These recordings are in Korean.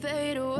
fade away.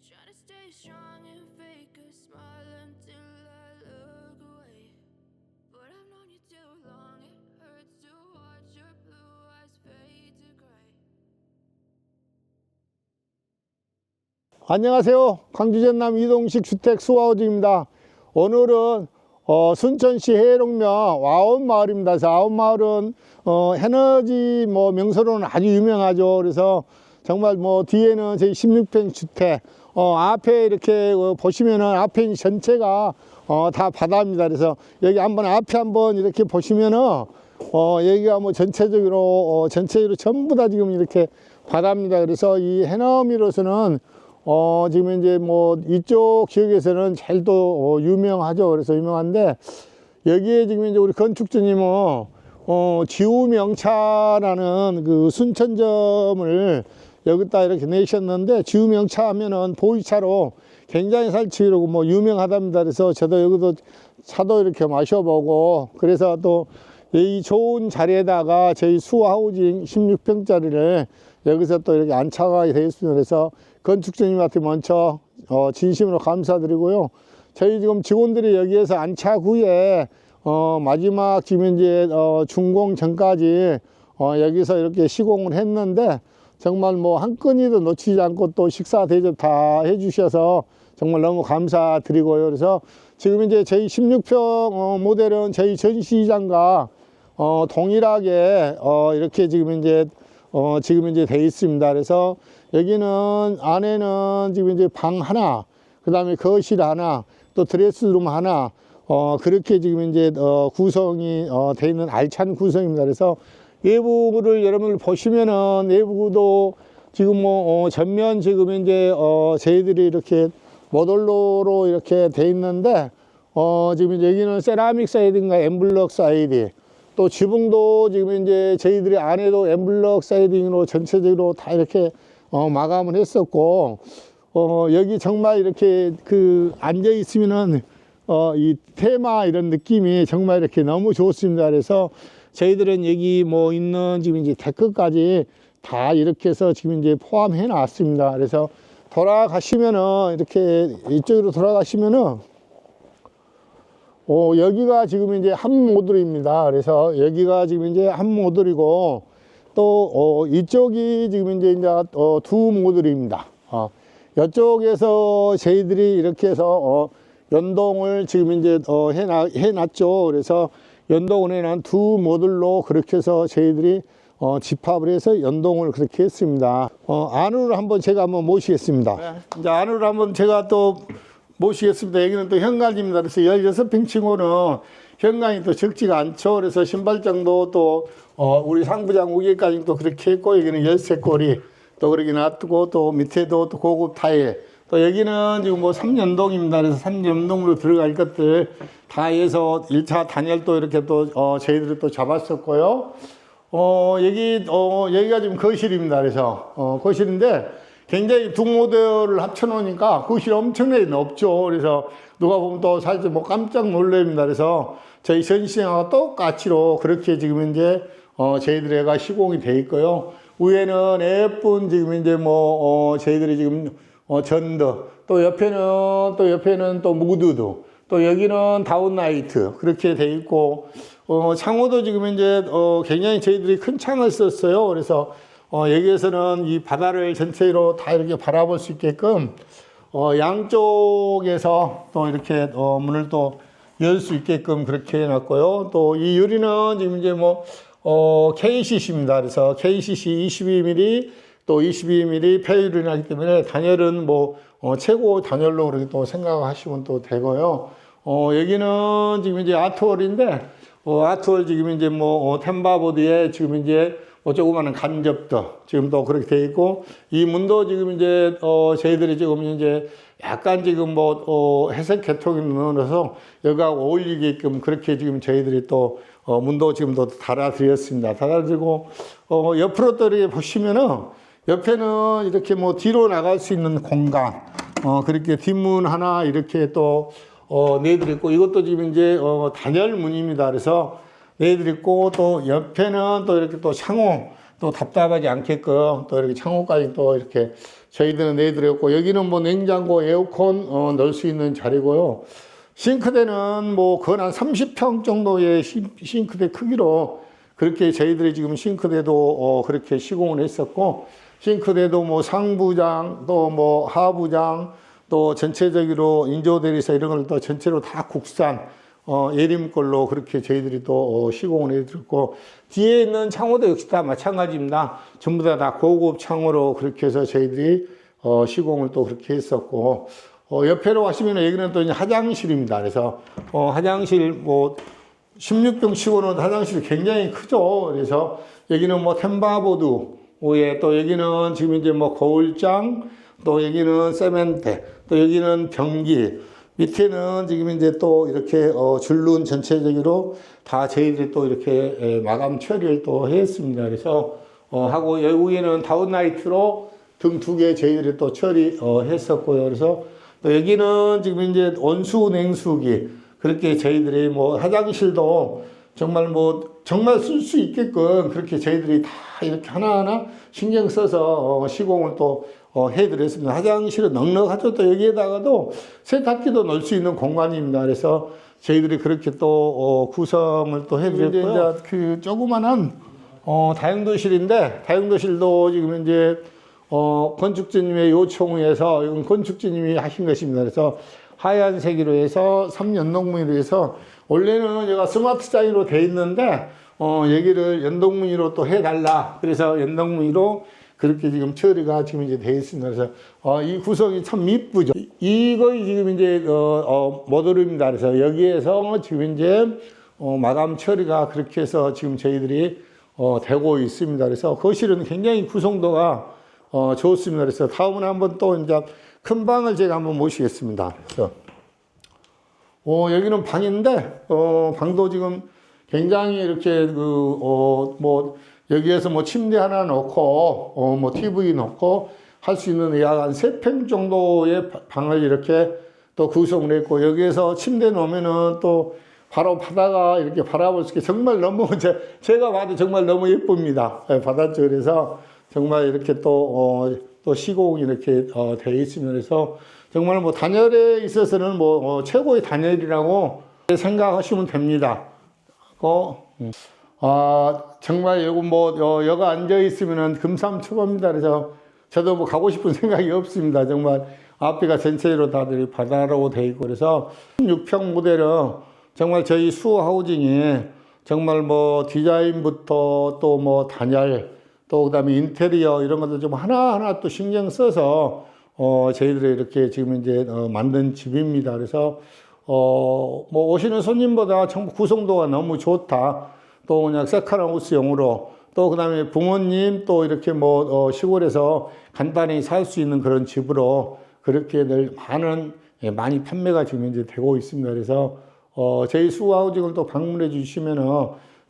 Trying to stay strong and fake a smile until I look away. But I've known you too long, it hurts to watch your blue eyes fade to gray. 안녕하세요. 광주 전남 이동식 주택 수화호주입니다. 오늘은 어, 순천시 해롱면 와온 마을입니다. 그래서 와온 마을은 어, 에너지 뭐 명소로는 아주 유명하죠. 그래서 정말 뭐 뒤에는 저희 16평 주택 어, 앞에 이렇게 어, 보시면은 앞에 전체가 어, 다 바다입니다. 그래서 여기 한번 앞에 한번 이렇게 보시면은 어, 여기가 뭐 전체적으로 어, 전체적으로 전부 다 지금 이렇게 바다입니다. 그래서 이 해넘이로서는 어, 지금 이제 뭐 이쪽 지역에서는 또 어, 유명하죠. 그래서 유명한데 여기에 지금 이제 우리 건축주님은 어, 지우명차라는 그 순천점을 여기다 이렇게 내셨는데 지우명차 하면은 보이차로 굉장히 살치기로 뭐 유명하답니다. 그래서 저도 여기도 차도 이렇게 마셔보고 그래서 또 이 좋은 자리에다가 저희 수하우징 16평짜리를 여기서 또 이렇게 안착하게 되어 있습니다. 그래서 건축주님한테 먼저 어, 진심으로 감사드리고요. 저희 지금 직원들이 여기에서 안착 후에 어, 마지막 지금 이제 어, 준공 전까지 어, 여기서 이렇게 시공을 했는데 정말 뭐 한 건이도 놓치지 않고 또 식사 대접 다 해주셔서 정말 너무 감사드리고요. 그래서 지금 이제 저희 16평 어, 모델은 저희 전시장과 어, 동일하게 어, 이렇게 지금 이제 어, 지금 이제 돼 있습니다. 그래서 여기는 안에는 지금 이제 방 하나, 그 다음에 거실 하나, 또 드레스룸 하나, 어, 그렇게 지금 이제 어, 구성이 어, 돼 있는 알찬 구성입니다. 그래서 외부를 여러분들 보시면은 내부도 지금 뭐 어, 전면 지금 이제 어, 저희들이 이렇게 모듈로로 이렇게 돼 있는데 어, 지금 여기는 세라믹 사이드인가 엠블럭 사이드 또 지붕도 지금 이제 저희들이 안에도 엠블럭 사이딩으로 전체적으로 다 이렇게 어, 마감을 했었고 어, 여기 정말 이렇게 그 앉아 있으면은 어, 이 테마 이런 느낌이 정말 이렇게 너무 좋습니다. 그래서 저희들은 여기 뭐 있는 지금 이제 데크까지 다 이렇게 해서 지금 이제 포함해 놨습니다. 그래서 돌아가시면은 이렇게 이쪽으로 돌아가시면은 어, 여기가 지금 이제 한 모듈입니다. 그래서 여기가 지금 이제 한 모듈이고 또 어, 이쪽이 지금 이제 이제 어, 두 모듈입니다. 어, 이쪽에서 저희들이 이렇게 해서 어, 연동을 지금 이제 어, 해놔, 해놨죠. 그래서 연동을 해놓은 두 모듈로 그렇게 해서 저희들이 어, 집합을 해서 연동을 그렇게 했습니다. 어, 안으로 한번 제가 한번 모시겠습니다. 이제 안으로 한번 제가 또 모시겠습니다. 여기는 또 현관입니다. 그래서 16평 치고는 현관이 또 적지가 않죠. 그래서 신발장도 또, 어, 우리 상부장 우기까지 또 그렇게 했고, 여기는 열쇠고리 또 그렇게 놔두고, 또 밑에도 또 고급 타일. 또 여기는 지금 뭐 3년동입니다. 그래서 3년동으로 들어갈 것들 다 해서 1차 단열도 이렇게 또, 어, 저희들이 또 잡았었고요. 어, 여기, 어, 여기가 지금 거실입니다. 그래서, 어, 거실인데 굉장히 두 모델을 합쳐놓으니까 거실이 엄청나게 넓죠. 그래서 누가 보면 또 사실 뭐 깜짝 놀랍니다. 그래서 저희 전시장하고 똑같이로 그렇게 지금 이제, 어, 저희들애가 시공이 돼 있고요. 위에는 예쁜 지금 이제 뭐, 어, 저희들이 지금, 어, 전드. 또 옆에는, 또 옆에는 또 무드도. 또 여기는 다운나이트. 그렇게 돼 있고, 어, 창호도 지금 이제 어, 굉장히 저희들이 큰 창을 썼어요. 그래서 어, 여기에서는 이 바다를 전체로 다 이렇게 바라볼 수 있게끔 어, 양쪽에서 또 이렇게 어, 문을 또 열 수 있게끔 그렇게 해놨고요. 또 이 유리는 지금 이제 뭐 어, KCC입니다. 그래서 KCC 22mm 또 22mm 폐유리 나기 때문에 단열은 뭐 어, 최고 단열로 그렇게 또 생각하시면 또 되고요. 어, 여기는 지금 이제 아트월인데 어, 아트월 지금 이제 뭐 어, 템바보드에 지금 이제 뭐 조그마한 간접도 지금 또 그렇게 돼 있고 이 문도 지금 이제 어 저희들이 지금 이제 약간 지금 뭐 어, 회색 계통이 넣어서 여기가 어울리게끔 그렇게 지금 저희들이 또 어, 문도 지금 또 달아드렸습니다. 달아드리고 어, 옆으로 또 이렇게 보시면은 옆에는 이렇게 뭐 뒤로 나갈 수 있는 공간 어, 그렇게 뒷문 하나 이렇게 또 어, 내드렸고 이것도 지금 이제 어, 단열문입니다. 그래서 내드렸고 또 옆에는 또 이렇게 또 창호 또 답답하지 않게끔 또 이렇게 창호까지 또 이렇게 저희들은 내드렸고 여기는 뭐 냉장고 에어컨 어, 넣을 수 있는 자리고요. 싱크대는 뭐 거의 한 30평 정도의 싱- 싱크대 크기로 그렇게 저희들이 지금 싱크대도 어, 그렇게 시공을 했었고 싱크대도 뭐 상부장 또 뭐 하부장 또 전체적으로 인조대리사 이런 걸 또 전체로 다 국산 어, 예림 걸로 그렇게 저희들이 또 어, 시공을 해드렸고 뒤에 있는 창호도 역시 다 마찬가지입니다. 전부 다, 다 고급 창호로 그렇게 해서 저희들이 어, 시공을 또 그렇게 했었고 어, 옆에로 가시면 여기는 또 이제 화장실입니다. 그래서 어, 화장실 뭐 16평 치고는 화장실이 굉장히 크죠. 그래서 여기는 뭐 템바보드, 오에 또 여기는 지금 이제 뭐 거울장, 또 여기는 세멘테, 또 여기는 변기, 밑에는 지금 이제 또 이렇게 어, 줄눈 전체적으로 다 저희들이 또 이렇게 에, 마감 처리를 또 했습니다. 그래서 어, 하고 여기 위에는 다운라이트로 등 두 개 저희들이 또 처리 어, 했었고요. 그래서 또 여기는 지금 이제 온수 냉수기 그렇게 저희들이 뭐 화장실도 정말 뭐 정말 쓸 수 있게끔 그렇게 저희들이 다 이렇게 하나하나 신경 써서 어, 시공을 또 어, 해드렸습니다. 화장실은 넉넉하죠. 또 여기에다가도 세탁기도 넣을 수 있는 공간입니다. 그래서 저희들이 그렇게 또 어, 구성을 또 해드렸고요. 이제 그 조그만한 어, 다용도실인데 다용도실도 지금 이제 어, 건축주님의 요청에서 이건 건축주님이 하신 것입니다. 그래서 하얀색으로 해서 3연동무늬로 해서 원래는 제가 스마트 자인으로 돼 있는데 어, 여기를 연동무늬로 또 해달라. 그래서 연동무늬로 그렇게 지금 처리가 지금 이제 돼 있습니다. 그래서 어, 이 구성이 참 이쁘죠. 이거 지금 이제 어, 어, 모듈입니다. 그래서 여기에서 지금 이제 어, 마감 처리가 그렇게 해서 지금 저희들이 어, 되고 있습니다. 그래서 거실은 굉장히 구성도가 어, 좋습니다. 그래서 다음은 한번 또 이제 큰 방을 제가 한번 모시겠습니다. 그래서 어, 여기는 방인데, 어, 방도 지금 굉장히 이렇게 그, 어, 뭐, 여기에서 뭐 침대 하나 놓고, 어, 뭐 TV 놓고 할 수 있는 약 한 세 평 정도의 바- 방을 이렇게 또 구성을 했고, 여기에서 침대 놓으면은 또 바로 바다가 이렇게 바라볼 수 있게 정말 너무, 제, 제가 봐도 정말 너무 예쁩니다. 예, 바다 쪽에서 정말 이렇게 또, 어, 또 시공이 이렇게 어, 되어 있으면 그래서 정말 뭐 단열에 있어서는 뭐 어, 최고의 단열이라고 생각하시면 됩니다. 어, 음. 아, 정말 여기 뭐, 여, 여가 앉아 있으면은 금삼초보입니다. 그래서 저도 뭐 가고 싶은 생각이 없습니다. 정말 앞에가 전체로 다들 바다로 돼 있고 그래서 16평 모델은 정말 저희 수하우징이 정말 뭐 디자인부터 또 뭐 단열 또 그다음에 인테리어 이런 것도 좀 하나하나 또 신경 써서 어 저희들이 이렇게 지금 이제 어, 만든 집입니다. 그래서 어 뭐 오시는 손님보다 전부 구성도가 너무 좋다. 또 그냥 세카라우스용으로 또 그다음에 부모님 또 이렇게 뭐 어, 시골에서 간단히 살 수 있는 그런 집으로 그렇게 늘 많은 예, 많이 판매가 지금 이제 되고 있습니다. 그래서 어, 저희 수하우징을 또 방문해 주시면은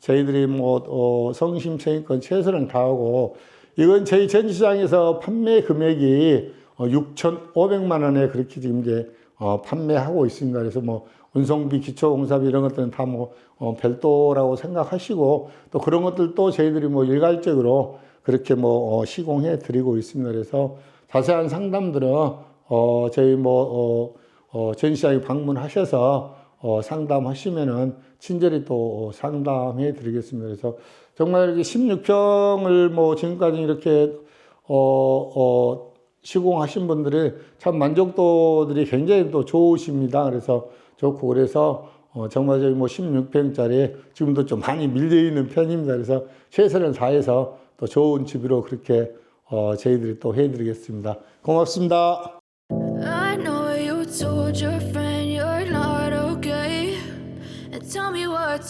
저희들이 뭐 어, 성심성의껏 최선을 다하고 이건 저희 전시장에서 판매 금액이 어, 6,500만 원에 그렇게 지금 이제 어, 판매하고 있습니다. 그래서 뭐 운송비, 기초공사비 이런 것들은 다 뭐 어, 별도라고 생각하시고 또 그런 것들도 저희들이 뭐 일괄적으로 그렇게 뭐 어, 시공해 드리고 있습니다. 그래서 자세한 상담들은 어, 저희 뭐 어, 어, 전시장에 방문하셔서 어, 상담하시면은 친절히 또 어, 상담해 드리겠습니다. 그래서 정말 이렇게 16평을 뭐 지금까지 이렇게 어, 어, 시공하신 분들이 참 만족도들이 굉장히 또 좋으십니다. 그래서 좋고 그래서 어, 정말 저희 뭐 16평짜리 지금도 좀 많이 밀려 있는 편입니다. 그래서 최선을 다해서 또 좋은 집으로 그렇게 어, 저희들이 또 해드리겠습니다. 고맙습니다.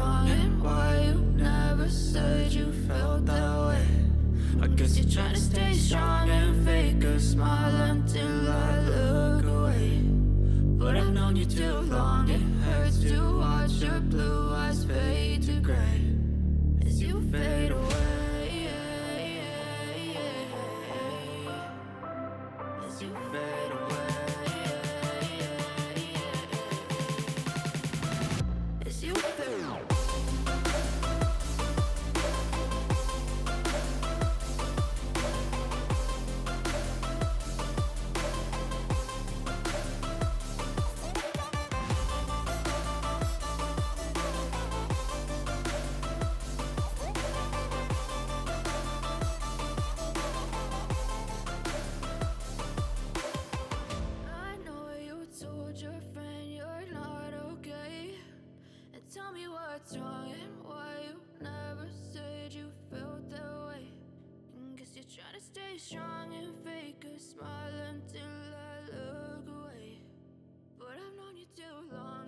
and why you never said you felt that way. I guess you're trying to stay strong and fake a smile until I look away. But I've known you too long, it hurts to watch your blue eyes fade to gray as you fade away. was wrong and why you never said you felt that way. Guess you're trying to stay strong and fake a smile until I look away. But I've known you too long.